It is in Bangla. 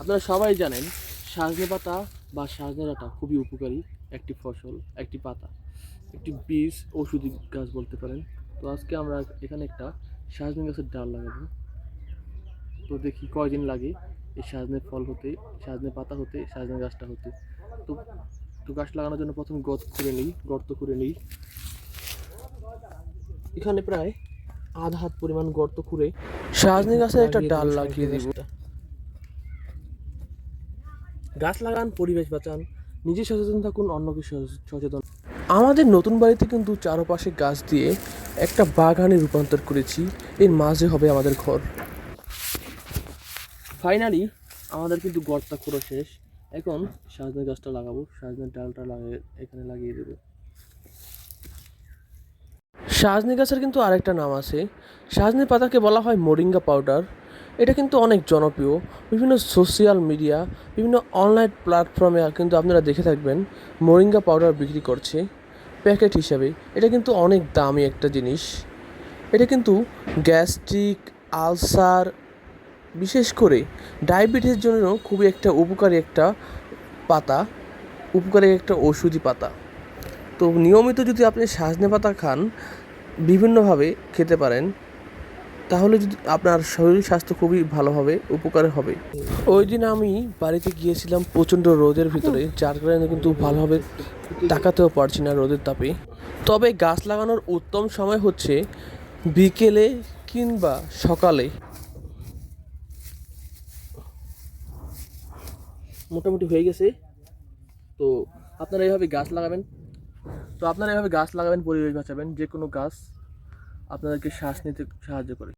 আপনারা সবাই জানেন সজনে পাতা বা সজনে ডাঁটা খুবই উপকারী একটি ফসল একটি পাতা একটি বীজ ওষুধি গাছ বলতে পারেন। তো আজকে আমরা এখানে একটা সজনে গাছের ডাল লাগাবো। তো দেখি কয়দিন লাগে এই সজনে ফল হতে সজনে পাতা হতে সজনে গাছটা হতে। তো তো গাছ লাগানোর জন্য প্রথম গর্ত করে নিই গর্ত করে নিই। এখানে প্রায় আধা হাত পরিমাণ গর্ত করে সজনে গাছের একটা ডাল লাগিয়ে দেবো। গাছ লাগান, পরিবেশ বাঁচান, নিজে সচেতন থাকুন, অন্যকে সচে- সচেতন। আমাদের নতুন বাড়িতে কিন্তু চারপাশে গাছ দিয়ে একটা বাগানে রূপান্তর করেছি। এর মাঝে হবে আমাদের ঘর। ফাইনালি আমাদের কিন্তু গড়টা পুরো শেষ। এখন সাজনের গাছটা লাগাবো। সাজনের ডালটা লাগিয়ে এখানে লাগিয়ে দেবো। সাজনে গাছের কিন্তু আরেকটা নাম আছে। সাজনে পাতাকে বলা হয় মোরিঙ্গা পাউডার। এটা কিন্তু অনেক জনপ্রিয়। বিভিন্ন সোশ্যাল মিডিয়া বিভিন্ন অনলাইন প্ল্যাটফর্মে কিন্তু আপনারা দেখে থাকবেন মোরিঙ্গা পাউডার বিক্রি করছে প্যাকেট হিসাবে। এটা কিন্তু অনেক দামি একটা জিনিস। এটা কিন্তু গ্যাস্ট্রিক আলসার বিশেষ করে ডায়াবেটিসের জন্য খুবই একটা উপকারী একটা পাতা, উপকারী একটা ওষুধি পাতা। তো নিয়মিত যদি আপনি সাজনে পাতা খান, বিভিন্নভাবে খেতে পারেন। তাহলে যদি আপনার শরীর স্বাস্থ্য খুবই ভালো হবে, উপকার হবে। ওই দিন আমি বাড়িতে গিয়েছিলাম প্রচণ্ড রোদের ভিতরে। যার কারণে কিন্তু ভালোভাবে তাকাতেও পারছি না রোদের তাপে। তবে গাছ লাগানোর উত্তম সময় হচ্ছে বিকেলে কিংবা সকালে। মোটামুটি হয়ে গেছে। তো আপনারা এইভাবে গাছ লাগাবেন। তো আপনারা এভাবে গাছ লাগাবেন, পরিবেশ বাঁচাবেন। যে কোনো গাছ আপনাদেরকে শ্বাস নিতে সাহায্য করে।